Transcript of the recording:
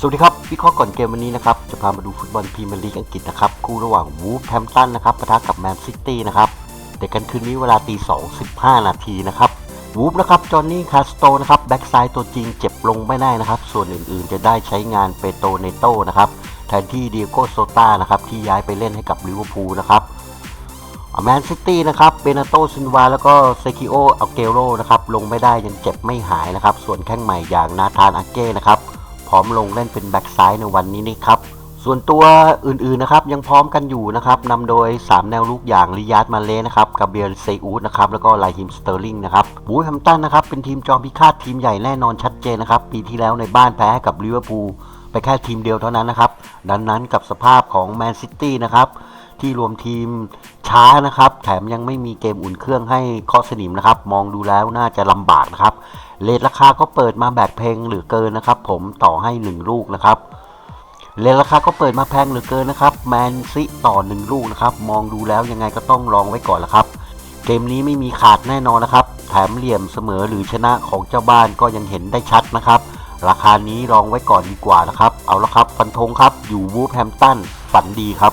สวัสดีครับวิเคราะห์ก่อนเกมวันนี้นะครับ จะพามาดูฟุตบอลพรีเมียร์ลีกอังกฤษนะครับ คู่ระหว่างวูฟแฮมป์ตันนะครับปะทะกับแมนซิตี้นะครับแต่กันคืนนี้เวลาตีสองสิบห้านาทีนะครับวูฟนะครับจอห์นนี่คาสโตนะครับแบ็กซ้ายตัวจริงเจ็บลงไม่ได้นะครับ ส่วนอื่นๆจะได้ใช้งานเปโตเนโตนะครับแทนที่เดียโกโซตานะครับที่ย้ายไปเล่นให้กับลิเวอร์พูลนะครับแมนซิตี้นะครับเบนาโตซินวา แล้วก็เซคิโออัลเกโรนะครับลงไม่ได้ยังเจ็บไม่หายนะครับ ส่วนแข้งใหม่อย่างนาธานอาเก้นะครับ ร้อมลงเล่นเป็นแบ็กซ้ายในวันนี้นี่ครับ ส่วนตัวอื่นๆนะครับยังพร้อมกันอยู่นะครับนำโดย 3 แนวลูกอย่างลิยาร์ดมาเลนะครับกาเบรียลเซอูดนะครับแล้วก็ไลฮิมสเตอร์ลิงนะครับบูแฮมตันนะครับเป็นทีมจอมพิฆาตทีมใหญ่แน่นอนชัดเจนนะครับปีที่แล้วในบ้านแพ้กับลิเวอร์พูลไปแค่ทีมเดียวเท่านั้นนะครับดังนั้นกับสภาพของแมนซิตี้นะครับ ที่รวมทีมช้านะครับ แถมยังไม่มีเกมอุ่นเครื่องให้เคอสนิมนะครับ มองดูแล้วน่าจะลำบากนะครับเลทราคาก็เปิดมาแบบเพลงหลือเกินนะครับ ผมต่อให้ 1 ลูกนะครับเลทราคาก็เปิดมาแพงเหลือเกินนะครับ แมนซิต่อ 1 ลูกนะครับ มองดูแล้วยังไงก็ต้องลองไว้ก่อนละครับ เกมนี้ไม่มีขาดแน่นอนนะครับ แถมเหลี่ยมเสมอหรือชนะของเจ้าบ้านก็ยังเห็นได้ชัดนะครับ ราคานี้ลองไว้ก่อนดีกว่านะครับ เอาละครับ ฟันธงครับ อยู่วูฟแฮมตันฝันดีครับ